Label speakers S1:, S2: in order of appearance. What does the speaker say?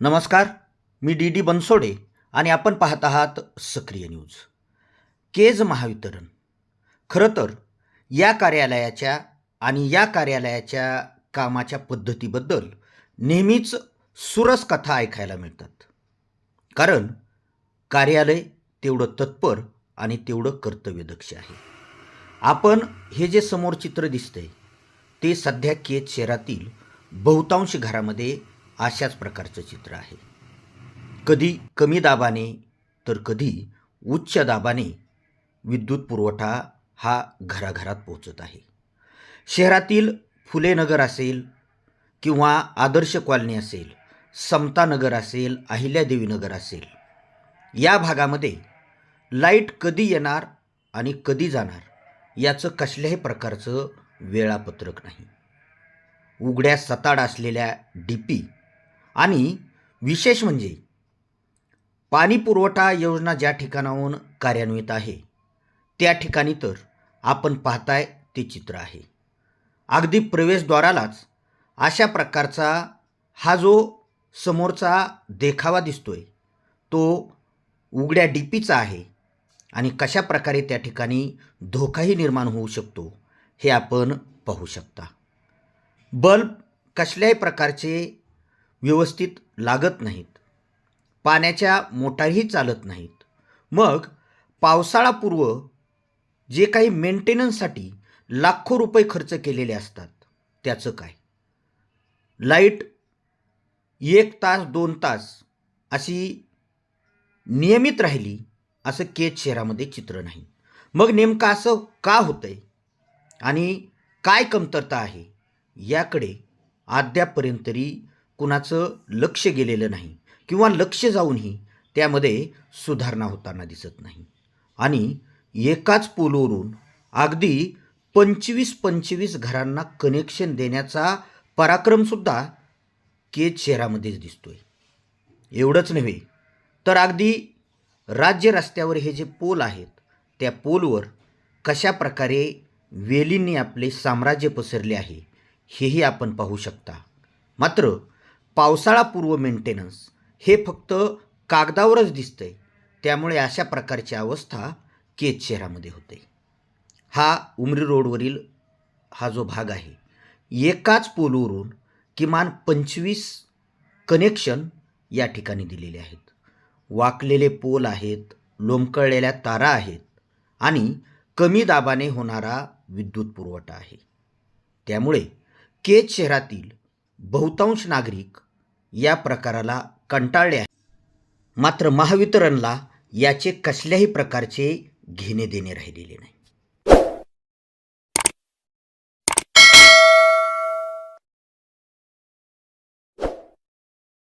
S1: नमस्कार मी D D Bansode आणि आपण पाहत आहात सक्रिय न्यूज. केज महावितरण. खरं तर या कार्यालयाच्या आणि या कार्यालयाच्या कामाच्या पद्धतीबद्दल नेहमीच सुरस कथा ऐकायला मिळतात. कारण कार्यालय तेवढं तत्पर आणि तेवढं कर्तव्यदक्ष आहे. आपण हे जे समोर चित्र दिसतंय ते सध्या केज शहरातील बहुतांश घरामध्ये अशाच प्रकारचं चित्र आहे. कधी कमी दाबाने तर कधी उच्च दाबाने विद्युत पुरवठा हा घराघरात पोहोचत आहे. शहरातील फुले नगर असेल किंवा आदर्श कॉलनी असेल समता नगर असेल अहिल्यादेवी नगर असेल या भागामध्ये लाइट कधी येणार आणि कधी जाणार याचं कसल्याही प्रकारचं वेळापत्रक नाही. उघड्या सताड असलेल्या डी पी आणि विशेष म्हणजे पाणी पुरवठा योजना ज्या ठिकाणाहून कार्यान्वित आहे त्या ठिकाणी तर आपण पाहताय ते चित्र आहे. अगदी प्रवेशद्वारालाच अशा प्रकारचा हा जो समोरचा देखावा दिसतोय तो उघड्या डीपीचा आहे आणि कशा प्रकारे त्या ठिकाणी धोकाही निर्माण होऊ शकतो हे आपण पाहू शकता. बल्ब कसल्याही प्रकारचे व्यवस्थित लागत नाहीत. पाण्याच्या मोटारही चालत नाहीत. मग पावसाळापूर्व जे काही मेंटेनन्ससाठी लाखो रुपये खर्च केलेले असतात त्याचं काय? लाइट एक तास दोन तास अशी नियमित राहिली असं केज शहरामध्ये चित्र नाही. मग नेमकं असं का होतंय? आणि काय कमतरता आहे? याकडे अद्यापपर्यंत तरी कुणाचं लक्ष गेलेलं नाही किंवा लक्ष जाऊनही त्यामध्ये सुधारणा होताना दिसत नाही. आणि एकाच पोलवरून अगदी पंचवीस पंचवीस घरांना कनेक्शन देण्याचा पराक्रमसुद्धा केज शहरामध्येच दिसतो आहे एवढंच नव्हे तर अगदी राज्य रस्त्यावर हे जे पोल आहेत त्या पोलवर कशा प्रकारे वेलींनी आपले साम्राज्य पसरले आहे हेही आपण पाहू शकता. मात्र पावसाळापूर्व मेंटेनन्स हे फक्त कागदावरच दिसतंय. त्यामुळे अशा प्रकारची अवस्था केज शहरामध्ये होते. हा उमरी रोडवरील हा जो भाग आहे एकाच पोलवरून किमान पंचवीस कनेक्शन या ठिकाणी दिलेले आहेत. वाकलेले पोल आहेत लोंबकळलेल्या तारा आहेत आणि कमी दाबाने होणारा विद्युत पुरवठा आहे. त्यामुळे केज शहरातील बहुतांश नागरिक या प्रकाराला कंटाळले आहे. मात्र महावितरणला याचे कसल्याही प्रकारचे घेणे देणे राहिलेले नाही.